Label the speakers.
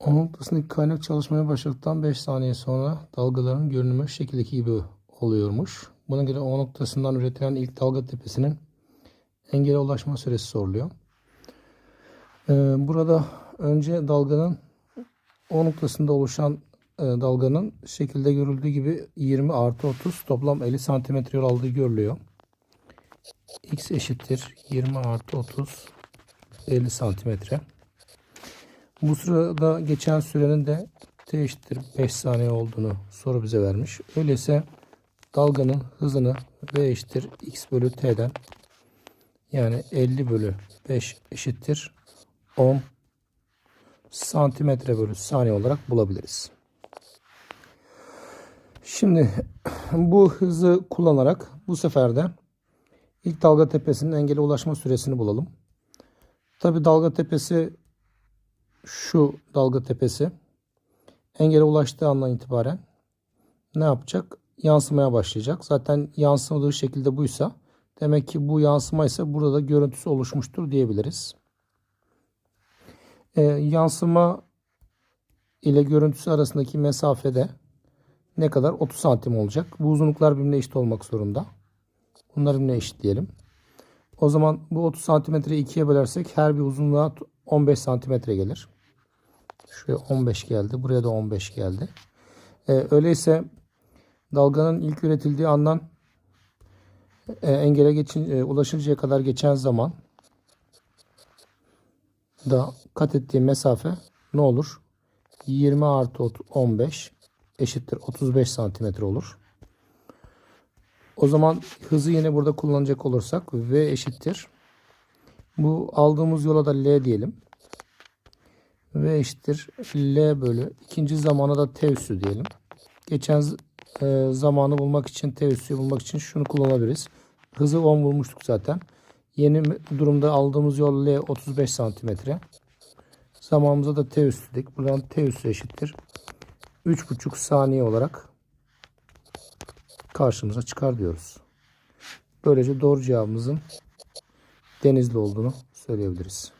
Speaker 1: 10 noktasındaki kaynak çalışmaya başladıktan 5 saniye sonra dalgaların görünümü şekildeki gibi oluyormuş. Buna göre O noktasından üretilen ilk dalga tepesinin engele ulaşma süresi soruluyor. Ee, burada önce dalganın O noktasında oluşan e, dalganın şekilde görüldüğü gibi 20 artı 30 toplam 50 santimetre yol aldığı görülüyor. X eşittir 20 artı 30 50 santimetre. Bu sırada geçen sürenin de t eşittir 5 saniye olduğunu soru bize vermiş. Öyleyse dalganın hızını v eşittir x bölü t'den yani 50 bölü 5 eşittir 10 santimetre bölü saniye olarak bulabiliriz. Şimdi bu hızı kullanarak bu sefer de ilk dalga tepesinin engele ulaşma süresini bulalım. Tabi dalga tepesi şu dalga tepesi engele ulaştığı andan itibaren ne yapacak? Yansımaya başlayacak. Zaten yansımadığı şekilde buysa demek ki bu yansıma ise burada da görüntüsü oluşmuştur diyebiliriz. Ee, yansıma ile görüntüsü arasındaki mesafede ne kadar? 30 santim olacak. Bu uzunluklar birbirine eşit olmak zorunda. Bunları birbirine eşitleyelim. O zaman bu 30 santimetreyi ikiye bölersek her bir uzunluğa 15 santimetre gelir. Şuraya 15 geldi. Buraya da 15 geldi. Ee, öyleyse dalganın ilk üretildiği andan e, engele geçin, e, ulaşıncaya kadar geçen zaman da kat ettiği mesafe ne olur? 20 artı 15 eşittir 35 santimetre olur. O zaman hızı yine burada kullanacak olursak V eşittir. Bu aldığımız yola da L diyelim. V eşittir L bölü ikinci zamana da T üssü diyelim. Geçen e, zamanı bulmak için T üssüyü bulmak için şunu kullanabiliriz. Hızı 10 bulmuştuk zaten. Yeni durumda aldığımız yol L 35 santimetre. Zamanımıza da T üssü dedik. Buradan T üssü eşittir. 3,5 saniye olarak karşımıza çıkar diyoruz. Böylece doğru cevabımızın denizli olduğunu söyleyebiliriz.